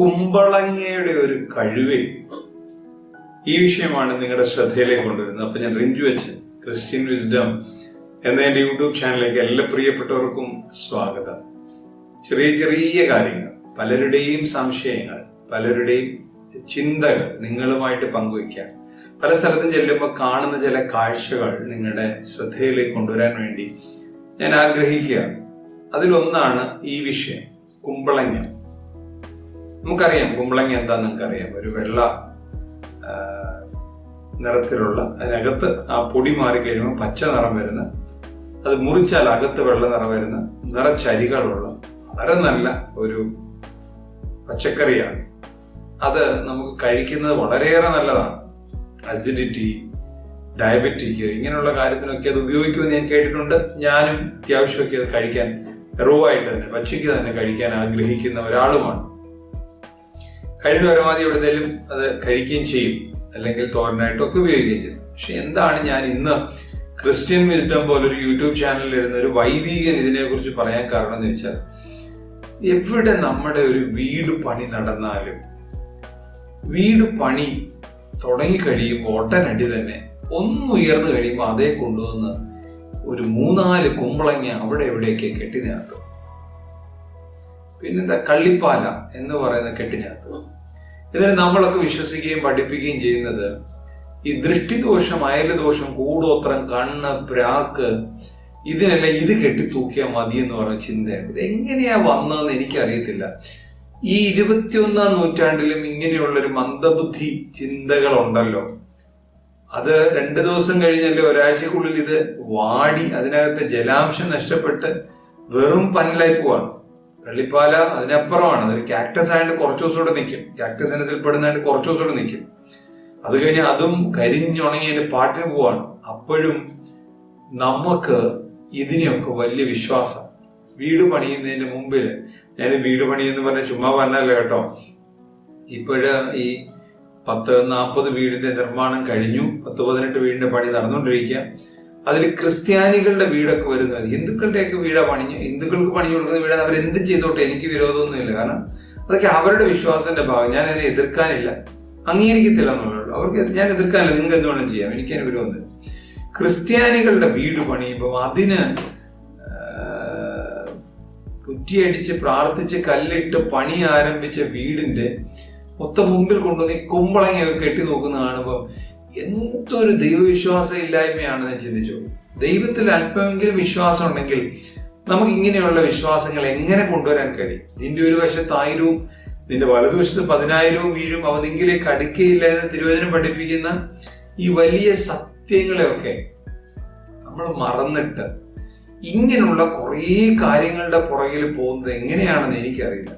കുമ്പളങ്ങയുടെ ഒരു കഴിവ്. ഈ വിഷയമാണ് നിങ്ങളുടെ ശ്രദ്ധയിലേക്ക് കൊണ്ടുവരുന്നത്. അപ്പൊ ഞാൻ റിഞ്ചു വെച്ച് ക്രിസ്ത്യൻ വിസ്ഡം എന്ന എന്റെ യൂട്യൂബ് ചാനലിലേക്ക് എല്ലാ പ്രിയപ്പെട്ടവർക്കും സ്വാഗതം. ചെറിയ ചെറിയ കാര്യങ്ങൾ പലരുടെയും സംശയങ്ങൾ പലരുടെയും ചിന്തകൾ നിങ്ങളുമായിട്ട് പങ്കുവയ്ക്കാൻ പല സ്ഥലത്തും ചെല്ലുമ്പോൾ കാണുന്ന ചില കാഴ്ചകൾ നിങ്ങളുടെ ശ്രദ്ധയിലേക്ക് കൊണ്ടുവരാൻ വേണ്ടി ഞാൻ ആഗ്രഹിക്കുകയാണ്. അതിലൊന്നാണ് ഈ വിഷയം കുമ്പളങ്ങ. നമുക്കറിയാം കുമ്പളങ്ങ എന്താന്ന് നിങ്ങൾക്കറിയാം. ഒരു വെള്ള നിറത്തിലുള്ള അതിനകത്ത് ആ പൊടി മാറി കഴിയുമ്പോൾ പച്ച നിറം വരുന്ന അത് മുറിച്ചാൽ അകത്ത് വെള്ള നിറം വരുന്ന നിറച്ചരികളുള്ള വളരെ നല്ല ഒരു പച്ചക്കറിയാണ്. അത് നമുക്ക് കഴിക്കുന്നത് വളരെയേറെ നല്ലതാണ്. അസിഡിറ്റി ഡയബറ്റിക് ഇങ്ങനെയുള്ള കാര്യത്തിനൊക്കെ അത് ഉപയോഗിക്കുമെന്ന് ഞാൻ കേട്ടിട്ടുണ്ട്. ഞാനും അത്യാവശ്യമൊക്കെ അത് കഴിക്കാൻ റോ ആയിട്ട് തന്നെ പച്ചയ്ക്ക് തന്നെ കഴിക്കാൻ ആഗ്രഹിക്കുന്ന ഒരാളുമാണ്. കഴിവ് പരമാവധി എവിടെന്തെങ്കിലും അത് കഴിക്കുകയും ചെയ്യും. അല്ലെങ്കിൽ തോരനായിട്ടൊക്കെ ഉപയോഗിക്കുകയും ചെയ്യും. പക്ഷെ എന്താണ് ഞാൻ ഇന്ന് ക്രിസ്ത്യൻ വിസ്ഡം പോലൊരു യൂട്യൂബ് ചാനലിൽ ഇരുന്ന ഒരു വൈദികൻ ഇതിനെക്കുറിച്ച് പറയാൻ കാരണം എന്ന് വെച്ചാൽ എവിടെ നമ്മുടെ ഒരു വീട് പണി നടന്നാലും വീട് പണി തുടങ്ങി കഴിയുമ്പോൾ ഒട്ടനടി തന്നെ ഒന്നുയർന്നു കഴിയുമ്പോൾ അതേ കൊണ്ടുവന്ന് ഒരു മൂന്നാൽ കുമ്പളങ്ങ അവിടെ എവിടെയൊക്കെ കെട്ടിനകത്ത് പിന്നെന്താ കള്ളിപ്പാല എന്ന് പറയുന്ന കെട്ടിനകത്ത്. ഇതിന് നമ്മളൊക്കെ വിശ്വസിക്കുകയും പഠിപ്പിക്കുകയും ചെയ്യുന്നത് ഈ ദൃഷ്ടിദോഷം അയലദോഷം കൂടോത്രം കണ്ണ് പ്രാക്ക് ഇതിനെല്ലാം ഇത് കെട്ടി തൂക്കിയാൽ മതി എന്ന് പറഞ്ഞ ചിന്തയാണ് ഇത് എങ്ങനെയാ വന്നതെന്ന് എനിക്കറിയത്തില്ല. ഈ ഇരുപത്തിയൊന്നാം നൂറ്റാണ്ടിലും ഇങ്ങനെയുള്ളൊരു മന്ദബുദ്ധി ചിന്തകളുണ്ടല്ലോ. അത് രണ്ട് ദിവസം കഴിഞ്ഞല്ലേ ഒരാഴ്ചക്കുള്ളിൽ ഇത് വാടി അതിനകത്ത് ജലാംശം നഷ്ടപ്പെട്ട് വെറും പനലായി പോവാണ്. കള്ളിപ്പാല അതിനപ്പുറമാണ്. അതൊരു കാക്ടസ് ആയിട്ട് കുറച്ച് കൂടെ നിൽക്കും കാക്ടസ് ഇനത്തിൽ പെടുന്നതായിട്ട് കുറച്ച് കൂടെ നിൽക്കും അത് കഴിഞ്ഞ് അതും കരിഞ്ഞുണങ്ങി അതിന്റെ പാട്ടിന് പോവാണ്. അപ്പോഴും നമുക്ക് ഇതിനെയൊക്കെ വലിയ വിശ്വാസം. വീട് പണിയുന്നതിന് മുമ്പിൽ ഞാൻ വീട് പണിയെന്ന് പറഞ്ഞ ചുമ്മാ പറഞ്ഞല്ല കേട്ടോ. ഇപ്പോഴ് ഈ പത്ത് നാൽപ്പത് വീടിന്റെ നിർമ്മാണം കഴിഞ്ഞു. പത്ത് പതിനെട്ട് വീടിന്റെ പണി നടന്നുകൊണ്ടിരിക്കുക. അതിൽ ക്രിസ്ത്യാനികളുടെ വീടൊക്കെ വരുന്നത് ഹിന്ദുക്കളുടെയൊക്കെ വീടാ പണിഞ്ഞ് ഹിന്ദുക്കൾക്ക് പണി കൊടുക്കുന്ന വീടാണ് അവർ എന്ത് ചെയ്തോട്ടെ എനിക്ക് വിരോധമൊന്നുമില്ല. കാരണം അതൊക്കെ അവരുടെ വിശ്വാസത്തിന്റെ ഭാഗം. ഞാൻ അതിനെ എതിർക്കാനില്ല. അംഗീകരിക്കത്തില്ല എന്നുള്ളൂ അവർക്ക് ഞാൻ എതിർക്കാനില്ല. നിങ്ങൾക്ക് എന്തുവേണം ചെയ്യാം? എനിക്ക് അതിന് വിരോധമില്ല. ക്രിസ്ത്യാനികളുടെ വീട് പണിയുമ്പോൾ അതിന് കുറ്റിയടിച്ച് പ്രാർത്ഥിച്ച് കല്ലിട്ട് പണി ആരംഭിച്ച വീടിന്റെ മൊത്തം മുമ്പിൽ കൊണ്ടുവന്ന് ഈ കുമ്പളങ്ങയൊക്കെ കെട്ടി നോക്കുന്ന കാണുമ്പോൾ എന്തൊരു ദൈവവിശ്വാസം ഞാൻ ചിന്തിച്ചു. ദൈവത്തിൽ അല്പമെങ്കിലും വിശ്വാസം ഉണ്ടെങ്കിൽ നമുക്ക് ഇങ്ങനെയുള്ള വിശ്വാസങ്ങൾ എങ്ങനെ കൊണ്ടുവരാൻ കഴിയും? നിന്റെ ഒരു വശത്ത് ആയിരവും നിന്റെ വലതുവശത്ത് പതിനായിരവും വീഴും. അവ നിങ്കിലേക്ക് അടുക്കയില്ല എന്ന് തിരുവചനം പഠിപ്പിക്കുന്ന ഈ വലിയ സത്യങ്ങളെയൊക്കെ നമ്മൾ മറന്നിട്ട് ഇങ്ങനെയുള്ള കുറേ കാര്യങ്ങളുടെ പുറകിൽ പോകുന്നത് എങ്ങനെയാണെന്ന് എനിക്കറിയില്ല.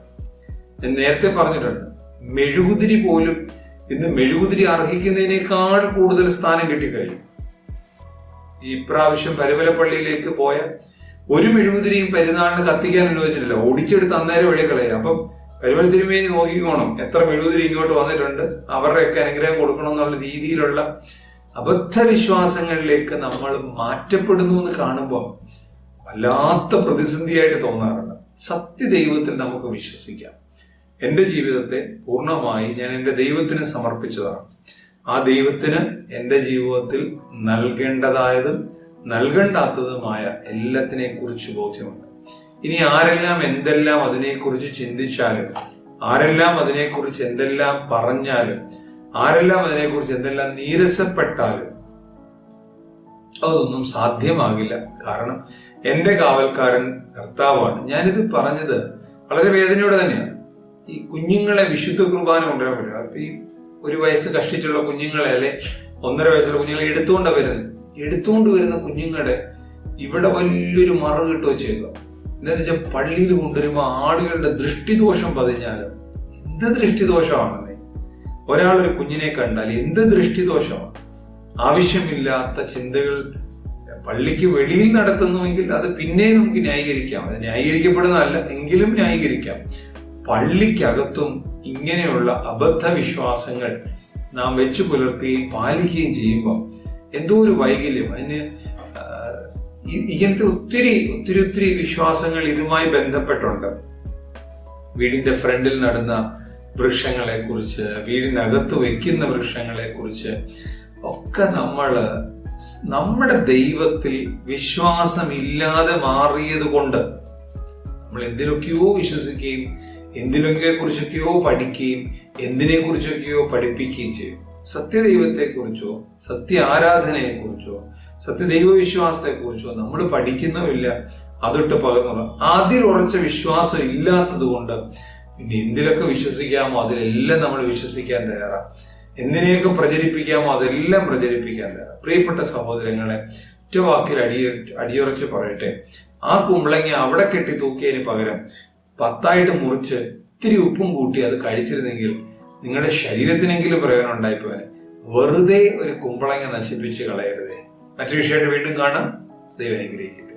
ഞാൻ നേരത്തെ പറഞ്ഞിട്ടുണ്ട് മെഴുകുതിരി പോലും ഇന്ന് മെഴുകുതിരി അർഹിക്കുന്നതിനേക്കാൾ കൂടുതൽ സ്ഥാനം കിട്ടിക്കഴിഞ്ഞു. ഈ പ്രാവശ്യം പരുവലപ്പള്ളിയിലേക്ക് പോയ ഒരു മെഴുകുതിരിയും പെരുന്നാളിന് കത്തിക്കാൻ അനുവദിച്ചിട്ടില്ല. ഓടിച്ചെടുത്ത് അന്നേരം വഴി കളയുക അപ്പം പരുവല തിരുമേനി നോക്കിക്കോണം എത്ര മെഴുകുതിരി ഇങ്ങോട്ട് വന്നിട്ടുണ്ട്? അവരുടെയൊക്കെ അനുഗ്രഹം കൊടുക്കണം എന്നുള്ള രീതിയിലുള്ള അബദ്ധവിശ്വാസങ്ങളിലേക്ക് നമ്മൾ മാറ്റപ്പെടുന്നു എന്ന് കാണുമ്പോൾ വല്ലാത്ത പ്രതിസന്ധിയായിട്ട് തോന്നാറുണ്ട്. സത്യദൈവത്തിൽ നമുക്ക് വിശ്വസിക്കാം. എന്റെ ജീവിതത്തെ പൂർണമായി ഞാൻ എന്റെ ദൈവത്തിന് സമർപ്പിച്ചതാണ്. ആ ദൈവത്തിന് എന്റെ ജീവിതത്തിൽ നൽകേണ്ടതായതും നൽകണ്ടാത്തതുമായ എല്ലാത്തിനെ കുറിച്ച് ബോധ്യമുണ്ട്. ഇനി ആരെല്ലാം എന്തെല്ലാം അതിനെക്കുറിച്ച് ചിന്തിച്ചാലും ആരെല്ലാം അതിനെക്കുറിച്ച് എന്തെല്ലാം പറഞ്ഞാലും ആരെല്ലാം അതിനെക്കുറിച്ച് എന്തെല്ലാം നീരസപ്പെട്ടാലും അതൊന്നും സാധ്യമാകില്ല. കാരണം എന്റെ കാവൽക്കാരൻ കർത്താവാണ്. ഞാനിത് പറഞ്ഞത് വളരെ വേദനയോടെ തന്നെയാണ്. ഈ കുഞ്ഞുങ്ങളെ വിശുദ്ധ കുർബാന കൊണ്ടുവരാൻ പറ്റും അപ്പൊ ഈ ഒരു വയസ്സ് കഷ്ടിച്ചുള്ള കുഞ്ഞുങ്ങളെ അല്ലെ ഒന്നര വയസ്സുള്ള കുഞ്ഞുങ്ങളെ എടുത്തുകൊണ്ടാണ് വരുന്നത്. എടുത്തുകൊണ്ട് വരുന്ന കുഞ്ഞുങ്ങളുടെ ഇവിടെ വലിയൊരു മറ കിട്ടു വെച്ചേക്കുക. എന്താന്ന് വെച്ചാൽ പള്ളിയിൽ കൊണ്ടുവരുമ്പോൾ ആളുകളുടെ ദൃഷ്ടിദോഷം പതിഞ്ഞാലും എന്ത് ദൃഷ്ടിദോഷമാണെന്നേ. ഒരാളൊരു കുഞ്ഞിനെ കണ്ടാൽ എന്ത് ദൃഷ്ടിദോഷമാണ്? ആവശ്യമില്ലാത്ത ചിന്തകൾ പള്ളിക്ക് വെളിയിൽ നടത്തുന്നുവെങ്കിൽ അത് പിന്നെ നമുക്ക് ന്യായീകരിക്കാം. അത് ന്യായീകരിക്കപ്പെടുന്നതല്ല എങ്കിലും ന്യായീകരിക്കാം. പള്ളിക്കകത്തും ഇങ്ങനെയുള്ള അബദ്ധ വിശ്വാസങ്ങൾ നാം വെച്ചു പുലർത്തുകയും പാലിക്കുകയും ചെയ്യുമ്പോൾ എന്തോ ഒരു വൈകല്യം. അതിന് ഇങ്ങനത്തെ ഒത്തിരി ഒത്തിരി ഒത്തിരി വിശ്വാസങ്ങൾ ഇതുമായി ബന്ധപ്പെട്ടുണ്ട്. വീടിന്റെ ഫ്രണ്ടിൽ നടന്ന വൃക്ഷങ്ങളെ കുറിച്ച് വീടിനകത്ത് വെക്കുന്ന വൃക്ഷങ്ങളെ കുറിച്ച് ഒക്കെ നമ്മൾ നമ്മുടെ ദൈവത്തിൽ വിശ്വാസമില്ലാതെ മാറിയത് കൊണ്ട് നമ്മൾ എന്തിനൊക്കെയോ വിശ്വസിക്കുകയും എന്തിനൊക്കെ കുറിച്ചൊക്കെയോ പഠിക്കുകയും എന്തിനെ കുറിച്ചൊക്കെയോ പഠിപ്പിക്കുകയും ചെയ്യും. സത്യദൈവത്തെ കുറിച്ചോ സത്യ ആരാധനയെ കുറിച്ചോ സത്യദൈവവിശ്വാസത്തെ കുറിച്ചോ നമ്മൾ പഠിക്കുന്നുമില്ല അതൊട്ട് പകർന്നു അതിൽ ഉറച്ച വിശ്വാസം ഇല്ലാത്തത് കൊണ്ട് പിന്നെ എന്തിലൊക്കെ വിശ്വസിക്കാമോ അതിലെല്ലാം നമ്മൾ വിശ്വസിക്കാൻ തയ്യാറാണ് എന്തിനെയൊക്കെ പ്രചരിപ്പിക്കാമോ അതെല്ലാം പ്രചരിപ്പിക്കാൻ തയ്യാറാണ് പ്രിയപ്പെട്ട സഹോദരങ്ങളെ ഒറ്റ വാക്കിൽ അടിയ അടിയുറച്ച് പറയട്ടെ. ആ കുമ്പളങ്ങ അവിടെ കെട്ടി തൂക്കിയതിന് പകരം പത്തായിട്ട് മുറിച്ച് ഇത്തിരി ഉപ്പും കൂട്ടി അത് കഴിച്ചിരുന്നെങ്കിൽ നിങ്ങളുടെ ശരീരത്തിനെങ്കിലും പ്രയോജനം ഉണ്ടായിപ്പോനെ വെറുതെ ഒരു കുമ്പളങ്ങ നശിപ്പിച്ച് കളയരുതേ. മറ്റു വിഷയമായിട്ട് വീണ്ടും കാണാം. ദൈവം അനുഗ്രഹിക്കട്ടെ.